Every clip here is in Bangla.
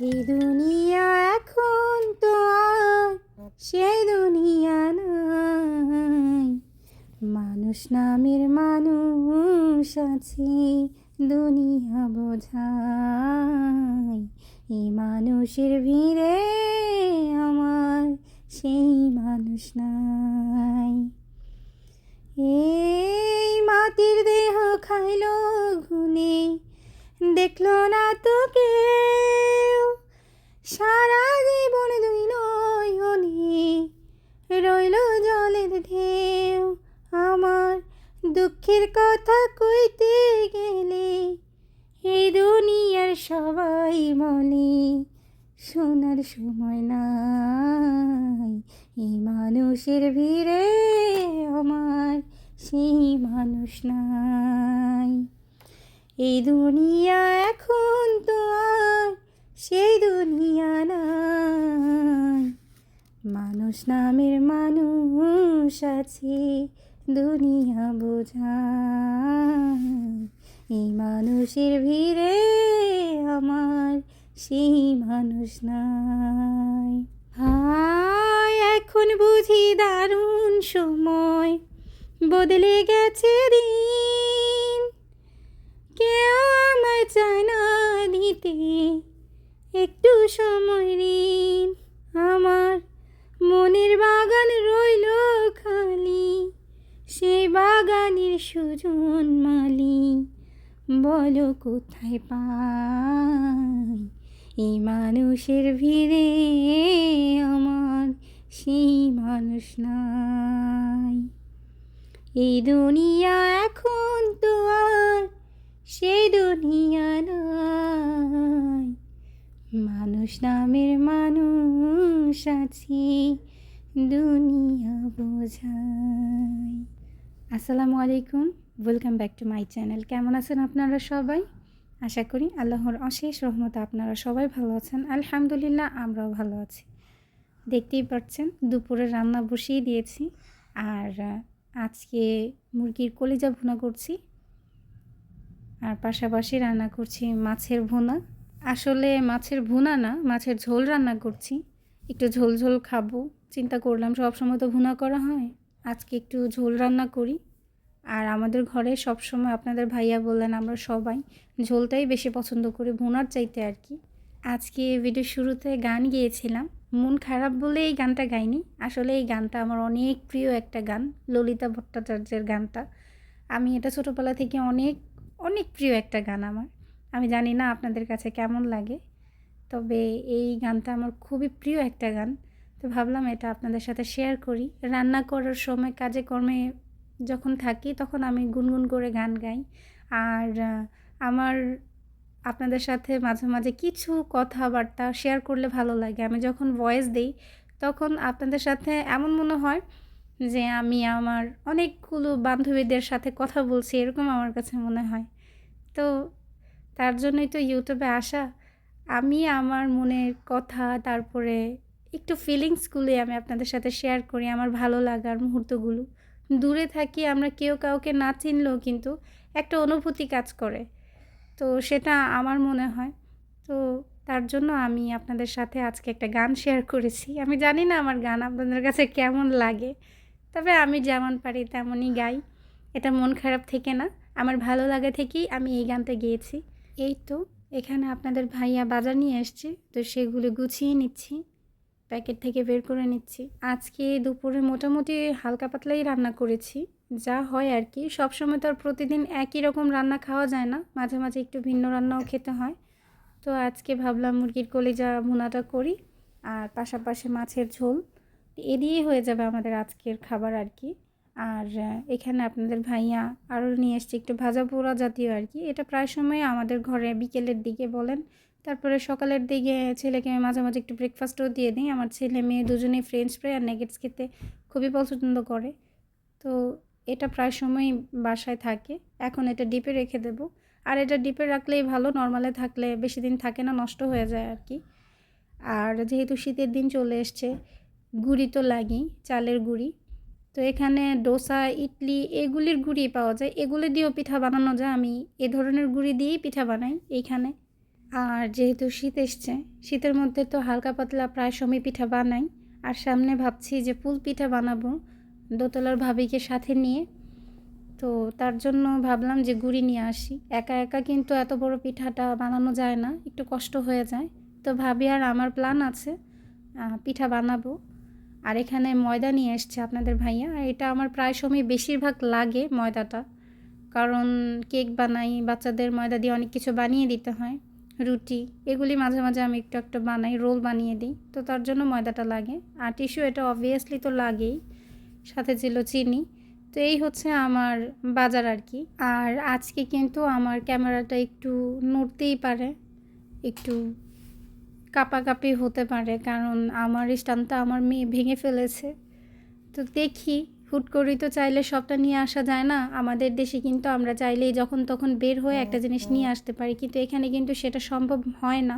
এই দুনিয়া এখন তো সেই দুনিয়া নাই। মানুষ নামের মানুষ আছে, দুনিয়া বোঝায় এই মানুষের ভিড়ে আমার সেই মানুষ নাই। এই মাটির দেহ খাইলো ঘুনে দেখল না তো কেউ। সারা জীবন দুই নয়নে রইল জলের ঢেউ। আমার দুঃখের কথা কইতে গেলে এই দুনিয়ার সবাই বলে, শোনার সময় নাই। এই মানুষের ভিড়ে আমার সেই মানুষ নাই। এই দুনিয়া এখন তো আর সেই দুনিয়া নাই। মানুষ নামের মানুষ আছে, দুনিয়া বোঝায় এই মানুষের ভিড়ে আমার সেই মানুষ নাই। হায়, এখন বুঝি দারুণ সময়। বদলে গেছে দিন। কেউ আমায় চায় না দিতে। একটু সময় ঋণ আমার মনের বাগান রইল খালি। সেই বাগানের সুজন মালি বলো কোথায় পাই? এই মানুষের ভিড়ে আমার সেই মানুষ নাই। এই দুনিয়া এখন তো আর সেই দুনিয়া নাই মানুষ নামের মানুষ আছে, দুনিয়া বোঝায় আসসালামু আলাইকুম welcome back to my channel কেমন আছেন আপনারা সবাই? আশা করি আল্লাহর অশেষ রহমত আপনারা সবাই ভালো আছেন। আলহামদুলিল্লাহ, আমরাও ভালো আছি। দেখতেই পাচ্ছেন, দুপুরে রান্না বসিয়ে দিয়েছি। আর আজকে মুরগির কলিজা ভুনা করছি। আর পাশাপাশি রান্না করছি মাছের ভুনা। আসলে মাছের ভুনা না, মাছের ঝোল রান্না করছি। একটু ঝোল ঝোল খাব, চিন্তা করলাম সব সময় তো ভুনা করা হয়। আজকে একটু ঝোল রান্না করি। আর আমাদের ঘরে সব সময় আপনাদের ভাইয়া বললেন, আমরা সবাই ঝোলটাই বেশি পছন্দ করি, ভুনার চাইতে আর কি। আজকে ভিডিও শুরুতে গান গিয়েছিলাম। মন খারাপ বলে এই গানটা গাইনি। আসলে এই গানটা আমার অনেক প্রিয় একটা গান, ললিতা ভট্টাচার্যের গানটা। আমি এটা ছোটোবেলা থেকে অনেক অনেক প্রিয় একটা গান আমার। আমি জানি না আপনাদের কাছে কেমন লাগে, তবে এই গানটা আমার খুবই প্রিয় একটা গান। তো ভাবলাম এটা আপনাদের সাথে শেয়ার করি। রান্না করার সময়, কাজে কর্মে যখন থাকি, তখন আমি গুনগুন করে গান গাই। আর আমার আপনাদের সাথে মাঝে মাঝে কিছু কথাবার্তা শেয়ার করলে ভালো লাগে। আমি যখন ভয়েস দিই, তখন আপনাদের সাথে এমন মনে হয় যে আমি আমার অনেকগুলো বান্ধবীদের সাথে কথা বলছি, এরকম আমার কাছে মনে হয়। তো তার জন্যই তো ইউটিউবে আসা। আমি আমার মনের কথা, তারপরে একটু ফিলিংসগুলি আমি আপনাদের সাথে শেয়ার করি, আমার ভালো লাগার মুহূর্তগুলো। দূরে থাকি, আমরা কেউ কাউকে না চিনলেও কিন্তু একটা অনুভূতি কাজ করে। তো সেটা আমার মনে হয়। তো তার জন্য আমি আপনাদের সাথে আজকে একটা গান শেয়ার করেছি। আমি জানি না আমার গান আপনাদের কাছে কেমন লাগে। তবে আমি যেমন পারি তেমনই গাই। এটা মন খারাপ থেকে না, আমার ভালো লাগা থেকেই আমি এই গানটা গেয়েছি। এই তো, এখানে আপনাদের ভাইয়া বাজার নিয়ে এসছে তো সেগুলো গুছিয়ে নিচ্ছি, প্যাকেট থেকে বের করে নিচ্ছি। আজকে দুপুরে মোটামুটি হালকা পাতলাই রান্না করেছি, যা হয় আর কি। সবসময় তো আর প্রতিদিন একই রকম রান্না খাওয়া যায় না, মাঝে মাঝে একটু ভিন্ন রান্নাও খেতে হয়। তো আজকে ভাবলাম মুরগির কলিজা ভুনাটা করি, আর পাশাপাশি মাছের ঝোল। এ দিয়েই হয়ে যাবে আমাদের আজকের খাবার আর কি। আর এখানে আপনাদের ভাইয়া আরও নিয়ে এসছে একটু ভাজা পোড়া জাতীয় আর কি। এটা প্রায় সময় আমাদের ঘরে বিকেলের দিকে বলেন। তারপরে সকালের দিকে ছেলেকে মাঝে মাঝে একটু ব্রেকফাস্টও দিয়ে দিই। আমার ছেলে মেয়ে দুজনেই ফ্রেঞ্চ ফ্রাই আর নেগেটস খেতে খুবই পছন্দ করে। তো এটা প্রায় সময় বাসায় থাকে। এখন এটা ডিপে রেখে দেবো। আর এটা ডিপে রাখলেই ভালো নর্মালে থাকলে বেশি দিন থাকে না, নষ্ট হয়ে যায় আর কি। আর যেহেতু শীতের দিন চলে এসছে গুড়ি তো লাগেই, চালের গুড়ি। তো এখানে ডোসা, ইডলি এগুলির গুড়ি পাওয়া যায়। এগুলি দিয়েও পিঠা বানানো যায়। আমি এ ধরনের গুড়ি দিয়েই পিঠা বানাই এইখানে। আর যেহেতু শীত এসছে, শীতের মধ্যে তো হালকা পাতলা প্রায় সময় পিঠা বানাই। আর সামনে ভাবছি যে পুল পিঠা বানাবো দোতলার ভাবিকে সাথে নিয়ে। তো তার জন্য ভাবলাম যে গুড়ি নিয়ে আসি। একা একা কিন্তু এত বড় পিঠাটা বানানো যায় না, একটু কষ্ট হয়ে যায়। তো ভাবি আর আমার প্ল্যান আছে পিঠা বানাবো। আর এখানে ময়দা নিয়ে এসছে আপনাদের ভাইয়া। এটা আমার প্রায় সময় বেশিরভাগ লাগে ময়দাটা। কারণ কেক বানাই, বাচ্চাদের ময়দা দিয়ে অনেক কিছু বানিয়ে দিতে হয়, রুটি, এগুলি মাঝে মাঝে আমি একটু একটু বানাই, রোল বানিয়ে দিই। তো তার জন্য ময়দাটা লাগে। আর টিস্যু এটা অবভিয়াসলি তো লাগেই, সাথে ছিল চিনি। তো এই হচ্ছে আমার বাজার আর কি। আর আজকে কিন্তু আমার ক্যামেরাটা একটু নড়তেই পারে, একটু কাপাকাপি হতে পারে, কারণ আমার স্টানটা আমার মেয়ে ভেঙে ফেলেছে। তো দেখি, হুট করেই তো চাইলে সবটা নিয়ে আসা যায় না। আমাদের দেশে কিন্তু আমরা চাইলেই যখন তখন বের হয়ে একটা জিনিস নিয়ে আসতে পারি, কিন্তু এখানে কিন্তু সেটা সম্ভব হয় না।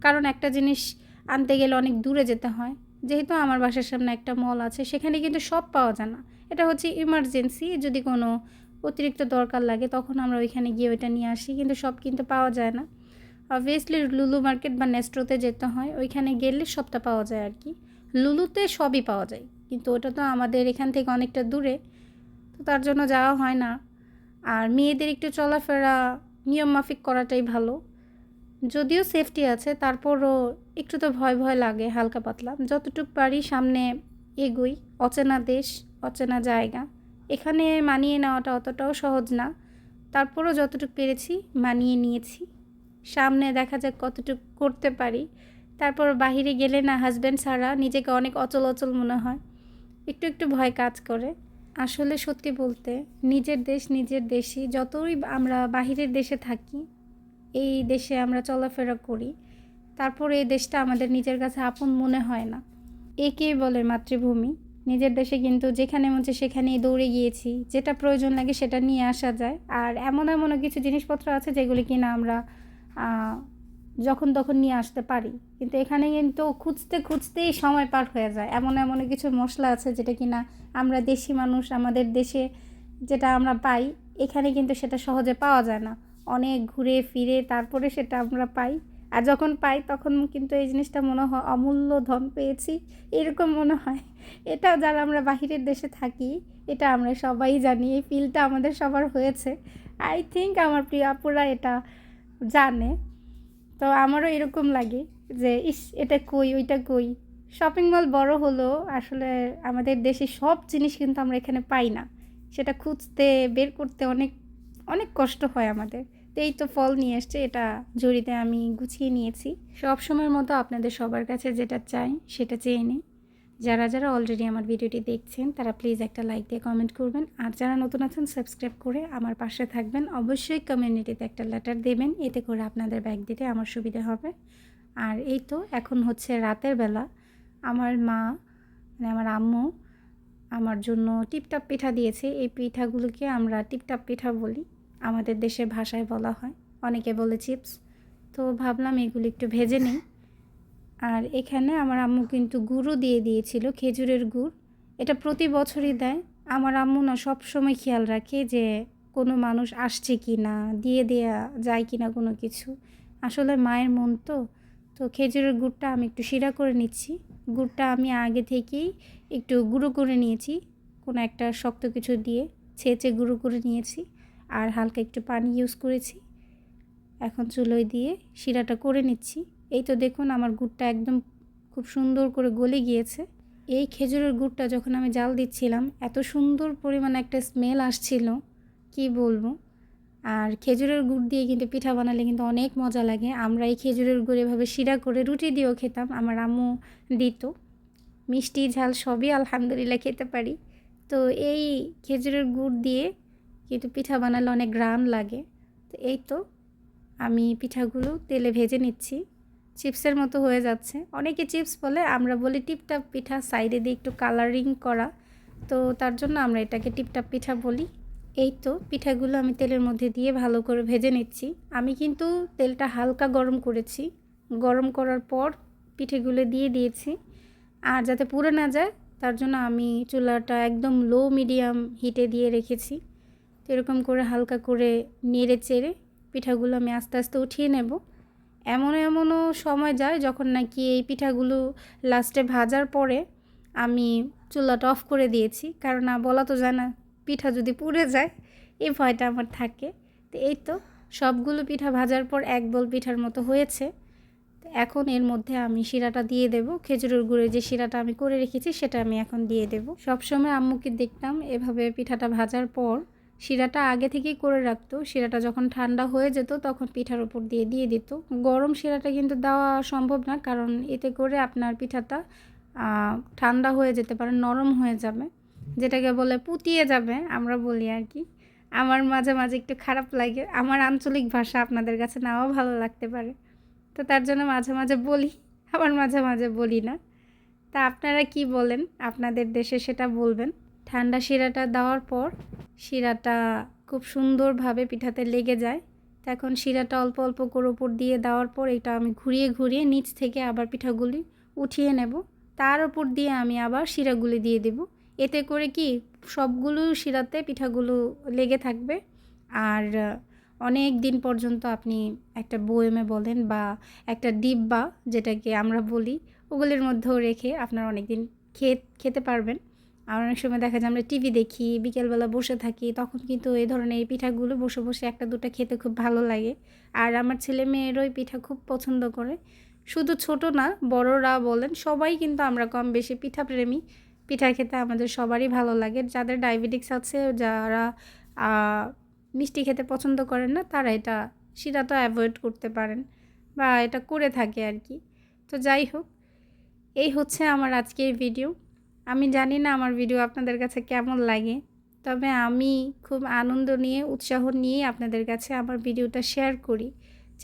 কারণ একটা জিনিস আনতে গেলে অনেক দূরে যেতে হয়। যেহেতু আমার বাসার সামনে একটা মল আছে, সেখানে কিন্তু সব পাওয়া যায় না। এটা হচ্ছে ইমার্জেন্সি যদি কোনো অতিরিক্ত দরকার লাগে, তখন আমরা ওইখানে গিয়ে ওইটা নিয়ে আসি, কিন্তু সব কিন্তু পাওয়া যায় না। অবভিয়াসলি লুলু মার্কেট বা নেস্ট্রোতে যেতে হয়, ওইখানে গেলে সবটা পাওয়া যায় আর কি। লুলুতে সবই পাওয়া যায়, কিন্তু ওটা তো আমাদের এখান থেকে অনেকটা দূরে, তো তার জন্য যাওয়া হয় না। আর মেয়েদের একটু চলাফেরা, নিয়ম মাফিক করাটাই ভালো। যদিও সেফটি আছে, তারপরও একটু তো ভয় ভয় লাগে, হালকা পাতলা। যতটুকু পারি সামনে এগোই, অচেনা দেশ, অচেনা জায়গা। এখানে মানিয়ে নেওয়াটা অতটাও সহজ না। তারপরও যতটুকু পেরেছি, মানিয়ে নিয়েছি। সামনে দেখা যাক কতটুকু করতে পারি। তারপর বাহিরে গেলে না হাজব্যান্ড ছাড়া নিজেকে অনেক অচল অচল মনে হয়। একটু একটু ভয় কাজ করে। আসলে সত্যি বলতে নিজের দেশ নিজের দেশই। যতই আমরা বাহিরের দেশে থাকি, এই দেশে আমরা চলাফেরা করি। তারপর এই দেশটা আমাদের নিজের কাছে আপন মনে হয় না। একেই বলে মাতৃভূমি। নিজের দেশে কিন্তু যেখানে মন সেখানেই দৌড়ে গিয়েছি। যেটা প্রয়োজন লাগে সেটা নিয়ে আসা যায়। আর এমন এমনও কিছু জিনিসপত্র আছে যেগুলি কিনা আমরা যখন তখন নিয়ে আসতে পারি। কিন্তু এখানে কিন্তু খুঁজতে খুঁজতেই সময় পার হয়ে যায়। এমন এমন কিছু মশলা আছে যেটা কিনা আমরা দেশি মানুষ, আমাদের দেশে যেটা আমরা পাই, এখানে কিন্তু সেটা সহজে পাওয়া যায় না। অনেক ঘুরে ফিরে তারপরে সেটা আমরা পাই। আর যখন পাই, তখন কিন্তু এই জিনিসটা মনে হয় অমূল্য ধন পেয়েছি। এরকম মনে হয়। এটা যারা আমরা বাহিরের দেশে থাকি, এটা আমরা সবাই জানি। এই ফিলটা আমাদের সবার হয়েছে। আই থিঙ্ক আমার প্রিয় আপুরা এটা জানে। তো আমারও এরকম লাগে যে, ইস, এটা কই, ওইটা কই? শপিং মল বড় হলো আসলে আমাদের দেশে সব জিনিস কিন্তু আমরা এখানে পাই না। সেটা খুঁজতে, বের করতে অনেক অনেক কষ্ট হয় আমাদের। তো এই তো ফল নিয়ে এসছে, এটা ঝুড়িতে আমি গুছিয়ে নিয়েছি। সব সময়ের মতো আপনাদের সবার কাছে যেটা চাই, সেটা চেয়ে নিই। যারা যারা অলরেডি আমার ভিডিওটি দেখছেন, তারা প্লিজ একটা লাইক দিয়ে কমেন্ট করবেন। আর যারা নতুন আছেন সাবস্ক্রাইব করে আমার পাশে থাকবেন। অবশ্যই কমিউনিটিতে একটা লেটার দেবেন, এতে করে আপনাদের ব্যাগ দিতে আমার সুবিধা হবে। আর এই তো, এখন হচ্ছে রাতের বেলা। আমার মা মানে আমার আম্মু আমার জন্য টিপটাপ পিঠা দিয়েছে। এই পিঠাগুলোকে আমরা টিপটাপ পিঠা বলি, আমাদের দেশের ভাষায় বলা হয়। অনেকে বলে চিপস তো ভাবলাম এগুলো একটু ভেজে নিই। আর এখানে আমার আম্মু কিন্তু গুঁড়ো দিয়ে দিয়েছিল, খেজুরের গুড়। এটা প্রতি বছরই দেয়। আমার আম্মু না সব সময় খেয়াল রাখে যে কোনো মানুষ আসছে কি না, দিয়ে দেয়া যায় কি না কোনো কিছু। আসলে মায়ের মন তো তো খেজুরের গুড়টা আমি একটু শিরা করে নিচ্ছি। গুড়টা আমি আগে থেকেই একটু গুঁড়ো করে নিয়েছি, কোনো একটা শক্ত কিছু দিয়ে ছেঁচে গুঁড়ো করে নিয়েছি আর হালকা একটু পানি ইউজ করেছি। এখন চুলোয় দিয়ে শিরাটা করে নিচ্ছি। এই তো দেখুন আমার গুড়টা একদম খুব সুন্দর করে গলে গিয়েছে। এই খেজুরের গুড়টা যখন আমি জাল দিচ্ছিলাম, এত সুন্দর পরিমাণে একটা স্মেল আসছিল, কি বলব? আর খেজুরের গুড় দিয়ে কিন্তু পিঠা বানালে কিন্তু অনেক মজা লাগে। আমরা এই খেজুরের গুড় এভাবে শিরা করে রুটি দিয়েও খেতাম, আমার আম্মু দিত। মিষ্টি ঝাল সবই আলহামদুলিল্লাহ খেতে পারি। তো এই খেজুরের গুড় দিয়ে কিন্তু পিঠা বানালে অনেক গ্রাম লাগে। তো এই তো আমি পিঠাগুলো তেলে ভেজে নিচ্ছি। চিপসের মতো হয়ে যাচ্ছে। অনেকে চিপস বলে, আমরা বলি টিপটাপ পিঠা, সাইডে দিয়ে একটু কালারিং করা। তো তার জন্য আমরা এটাকে টিপটাপ পিঠা বলি। এই তো পিঠাগুলো আমি তেলের মধ্যে দিয়ে ভালো করে ভেজে নিচ্ছি। আমি কিন্তু তেলটা হালকা গরম করেছি। গরম করার পর পিঠেগুলো দিয়ে দিয়েছি। আর যাতে পুড়ে না যায়, তার জন্য আমি চুলাটা একদম লো মিডিয়াম হিটে দিয়ে রেখেছি। তো এরকম করে হালকা করে নেড়ে চেড়ে পিঠাগুলো আমি আস্তে আস্তে উঠিয়ে নেব। এমন এমনও সময় যায় যখন নাকি এই পিঠাগুলো লাস্টে ভাজার পরে আমি চুলাটা অফ করে দিয়েছি। কারণ না, বলা তো যায় না, পিঠা যদি পুড়ে যায়, এই ভয়টা আমার থাকে। তো এই তো, সবগুলো পিঠা ভাজার পর এক বল পিঠার মতো হয়েছে। এখন এর মধ্যে আমি শিরাটা দিয়ে দেব। খেজুরের গুড়ে যে শিরাটা আমি করে রেখেছি, সেটা আমি এখন দিয়ে দেব। সবসময় আম্মুকে দেখতাম এভাবে পিঠাটা ভাজার পর শিরাটা আগে থেকেই করে রাখতো। শিরাটা যখন ঠান্ডা হয়ে যেত তখন পিঠার উপর দিয়ে দিয়ে দিত। গরম শিরাটা কিন্তু দেওয়া সম্ভব না কারণ এতে করে আপনার পিঠাটা ঠান্ডা হয়ে যেতে পারে, নরম হয়ে যাবে, যেটাকে বলে পুতিয়ে যাবে আমরা বলি আর কি। আমার মাঝে মাঝে একটু খারাপ লাগে। আমার আঞ্চলিক ভাষা আপনাদের কাছে নাও ভালো লাগতে পারে। তো তার জন্য মাঝে মাঝে বলি, আবার মাঝে মাঝে বলি না। তা আপনারা কি বলেন? আপনাদের দেশে সেটা বলবেন? ঠান্ডা শিরাটা দেওয়ার পর শিরাটা খুব সুন্দরভাবে পিঠাতে লেগে যায়। এখন শিরাটা অল্প অল্প করে উপর দিয়ে দেওয়ার পর এটা আমি ঘুরিয়ে ঘুরিয়ে নিচ থেকে আবার পিঠাগুলি উঠিয়ে নেব। তার উপর দিয়ে আমি আবার শিরাগুলি দিয়ে দেব। এতে করে কি সবগুলো শিরাতে পিঠাগুলো লেগে থাকবে। আর অনেক দিন পর্যন্ত আপনি একটা বয়েমে বলেন বা একটা ডিব্বা যেটাকে আমরা বলি, ওগুলির মধ্যেও রেখে আপনার অনেক দিন খেয়ে খেতে পারবেন। আর অনেক সময় দেখা যায় আমরা টিভি দেখি, বিকেলবেলা বসে থাকি, তখন কিন্তু এই ধরনের এই পিঠাগুলো বসে বসে একটা দুটো খেতে খুব ভালো লাগে। আর আমার ছেলে মেয়েরও এই পিঠা খুব পছন্দ করে। শুধু ছোট না, বড়রা বলেন, সবাই কিন্তু আমরা কম বেশি পিঠা প্রেমী পিঠা খেতে আমাদের সবারই ভালো লাগে। যাদের ডায়াবেটিক্স আছে, যারা মিষ্টি খেতে পছন্দ করেন না, তারা এটা, সেটা তো অ্যাভয়েড করতে পারেন বা এটা করে থাকে আর কি। তো যাই হোক, এই হচ্ছে আমার আজকের ভিডিও আমি জানি না আমার ভিডিও আপনাদের কাছে কেমন লাগে, তবে আমি খুব আনন্দ নিয়ে, উৎসাহ নিয়ে আপনাদের কাছে আমার ভিডিওটা শেয়ার করি।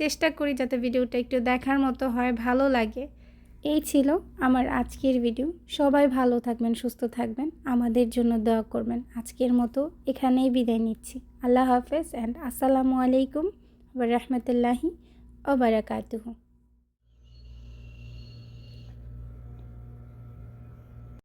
চেষ্টা করি যাতে ভিডিওটা একটু দেখার মতো হয়, ভালো লাগে। এই ছিল আমার আজকের ভিডিও সবাই ভালো থাকবেন, সুস্থ থাকবেন। আমাদের জন্য দোয়া করবেন। আজকের মতো এখানেই বিদায় নিচ্ছি। আল্লাহ হাফেজ অ্যান্ড আসসালামু আলাইকুম রহমতুল্লাহি ও বারাকাতুহু।